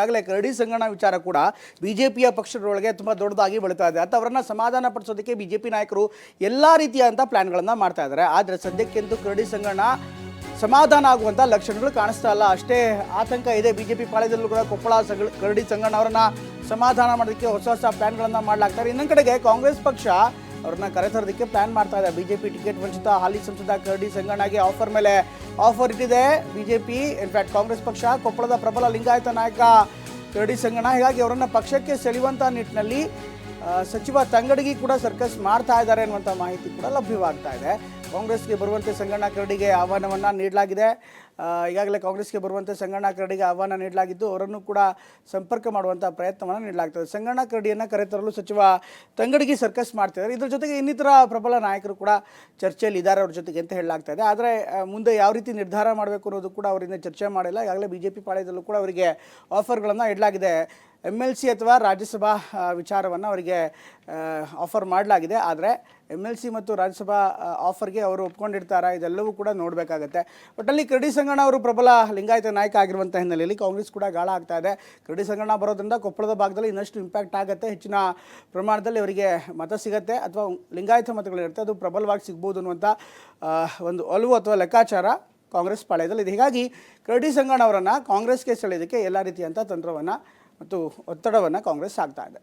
ಈಗಾಗಲೇ ಕರಡಿ ಸಂಗಣ ವಿಚಾರ ಕೂಡ ಬಿಜೆಪಿಯ ಪಕ್ಷದೊಳಗೆ ತುಂಬ ದೊಡ್ಡದಾಗಿ ಬೆಳೀತಾ ಇದೆ. ಅಂತ ಅವರನ್ನು ಸಮಾಧಾನ ಪಡಿಸೋದಕ್ಕೆ ಬಿಜೆಪಿ ನಾಯಕರು ಎಲ್ಲ ರೀತಿಯಾದಂಥ ಪ್ಲಾನ್ಗಳನ್ನು ಮಾಡ್ತಾ ಇದ್ದಾರೆ. ಆದರೆ ಸದ್ಯಕ್ಕೆಂದು ಕರಡಿ ಸಂಗಣ ಸಮಾಧಾನ ಆಗುವಂಥ ಲಕ್ಷಣಗಳು ಕಾಣಿಸ್ತಾ ಇಲ್ಲ. ಅಷ್ಟೇ ಆತಂಕ ಇದೆ. ಬಿಜೆಪಿ ಪಾಳ್ಯದಲ್ಲೂ ಕೂಡ ಕೊಪ್ಪಳ ಕರಡಿ ಸಂಗಣ್ಣ ಅವರನ್ನ ಸಮಾಧಾನ ಮಾಡೋದಕ್ಕೆ ಹೊಸ ಹೊಸ ಪ್ಲಾನ್ಗಳನ್ನು ಮಾಡಲಾಗ್ತಾರೆ. ಇನ್ನೊಂದು ಕಡೆಗೆ ಕಾಂಗ್ರೆಸ್ ಪಕ್ಷ ಅವ್ರನ್ನ ಕರೆತರೋದಕ್ಕೆ ಪ್ಲಾನ್ ಮಾಡ್ತಾ ಇದೆ ಬಿಜೆಪಿ ಟಿಕೆಟ್ ವಂಚಿತ ಹಾಲಿ ಸಂಸದ ಕರಡಿ ಸಂಗಣ್ಣಗೆ ಆಫರ್ ಮೇಲೆ ಆಫರ್ ಇಟ್ಟಿದೆ. ಬಿಜೆಪಿ ಇನ್ಫ್ಯಾಕ್ಟ್ ಕಾಂಗ್ರೆಸ್ ಪಕ್ಷ, ಕೊಪ್ಪಳದ ಪ್ರಬಲ ಲಿಂಗಾಯತ ನಾಯಕ ಕರಡಿ ಸಂಗಣ್ಣ, ಹೀಗಾಗಿ ಅವರನ್ನ ಪಕ್ಷಕ್ಕೆ ಸೆಳೆಯುವಂಥ ನಿಟ್ಟಿನಲ್ಲಿ ಸಚಿವ ತಂಗಡಗಿ ಕೂಡ ಸರ್ಕಸ್ ಮಾಡ್ತಾ ಇದ್ದಾರೆ ಅನ್ನುವಂಥ ಮಾಹಿತಿ ಕೂಡ ಲಭ್ಯವಾಗ್ತಾ ಇದೆ. ಕಾಂಗ್ರೆಸ್ಗೆ ಬರುವಂತೆ ಸಂಗಣ್ಣ ಕರಡಿಗೆ ಆಹ್ವಾನವನ್ನು ನೀಡಲಾಗಿದೆ. ಈಗಾಗಲೇ ಕಾಂಗ್ರೆಸ್ಗೆ ಬರುವಂತೆ ಸಂಗಣ್ಣ ಕರಡಿಗೆ ಆಹ್ವಾನ ನೀಡಲಾಗಿದ್ದು, ಅವರನ್ನು ಕೂಡ ಸಂಪರ್ಕ ಮಾಡುವಂಥ ಪ್ರಯತ್ನವನ್ನು ನೀಡಲಾಗ್ತದೆ. ಸಂಗಣ್ಣ ಕರಡಿಯನ್ನು ಕರೆತರಲು ಸಚಿವ ತಂಗಡಿಗೆ ಸರ್ಕಸ್ ಮಾಡ್ತಿದ್ದಾರೆ. ಇದ್ರ ಜೊತೆಗೆ ಇನ್ನಿತರ ಪ್ರಬಲ ನಾಯಕರು ಕೂಡ ಚರ್ಚೆಯಲ್ಲಿ ಇದ್ದಾರೆ ಅವ್ರ ಜೊತೆಗೆ ಅಂತ ಹೇಳಲಾಗ್ತಾ ಇದೆ. ಆದರೆ ಮುಂದೆ ಯಾವ ರೀತಿ ನಿರ್ಧಾರ ಮಾಡಬೇಕು ಅನ್ನೋದು ಕೂಡ ಅವರಿಂದ ಚರ್ಚೆ ಮಾಡಿಲ್ಲ. ಈಗಾಗಲೇ ಬಿ ಜೆ ಪಿ ಪಾಳ್ಯದಲ್ಲೂ ಕೂಡ ಅವರಿಗೆ ಆಫರ್ಗಳನ್ನು ಇಡಲಾಗಿದೆ. ಎಂ ಎಲ್ ಸಿ ಅಥವಾ ರಾಜ್ಯಸಭಾ ವಿಚಾರವನ್ನು ಅವರಿಗೆ ಆಫರ್ ಮಾಡಲಾಗಿದೆ. ಆದರೆ ಎಂ ಎಲ್ ಸಿ ಮತ್ತು ರಾಜ್ಯಸಭಾ ಆಫರ್ಗೆ ಅವರು ಒಪ್ಕೊಂಡಿರ್ತಾರಾ? ಇದೆಲ್ಲವೂ ಕೂಡ ನೋಡಬೇಕಾಗತ್ತೆ. ಒಟ್ಟಲ್ಲಿ ಕ್ರೆಡಿ ಸಂಗಣ್ಣ ಅವರು ಪ್ರಬಲ ಲಿಂಗಾಯತ ನಾಯಕ ಆಗಿರುವಂಥ ಹಿನ್ನೆಲೆಯಲ್ಲಿ ಕಾಂಗ್ರೆಸ್ ಕೂಡ ಗಾಳ ಆಗ್ತಾ ಇದೆ. ಕ್ರೆಡಿ ಸಂಗಣ್ಣ ಬರೋದ್ರಿಂದ ಕೊಪ್ಪಳದ ಭಾಗದಲ್ಲಿ ಇನ್ನಷ್ಟು ಇಂಪ್ಯಾಕ್ಟ್ ಆಗುತ್ತೆ. ಹೆಚ್ಚಿನ ಪ್ರಮಾಣದಲ್ಲಿ ಅವರಿಗೆ ಮತ ಸಿಗತ್ತೆ. ಅಥವಾ ಲಿಂಗಾಯತ ಮತಗಳಿರುತ್ತೆ ಅದು ಪ್ರಬಲವಾಗಿ ಸಿಗ್ಬೋದು ಅನ್ನುವಂಥ ಒಂದು ಒಲವು ಅಥವಾ ಲೆಕ್ಕಾಚಾರ ಕಾಂಗ್ರೆಸ್ ಪಾಳ್ಯದಲ್ಲಿದೆ ಹೀಗಾಗಿ ಕ್ರೆಡಿ ಸಂಗಣ್ಣ ಅವರನ್ನು ಕಾಂಗ್ರೆಸ್ಗೆ ಸೆಳೆಯೋದಕ್ಕೆ ಎಲ್ಲ ರೀತಿಯಂಥ ತಂತ್ರವನ್ನು ಮತ್ತು ಒತ್ತಡವನ್ನು ಕಾಂಗ್ರೆಸ್ ಆಗ್ತಾ ಇದೆ.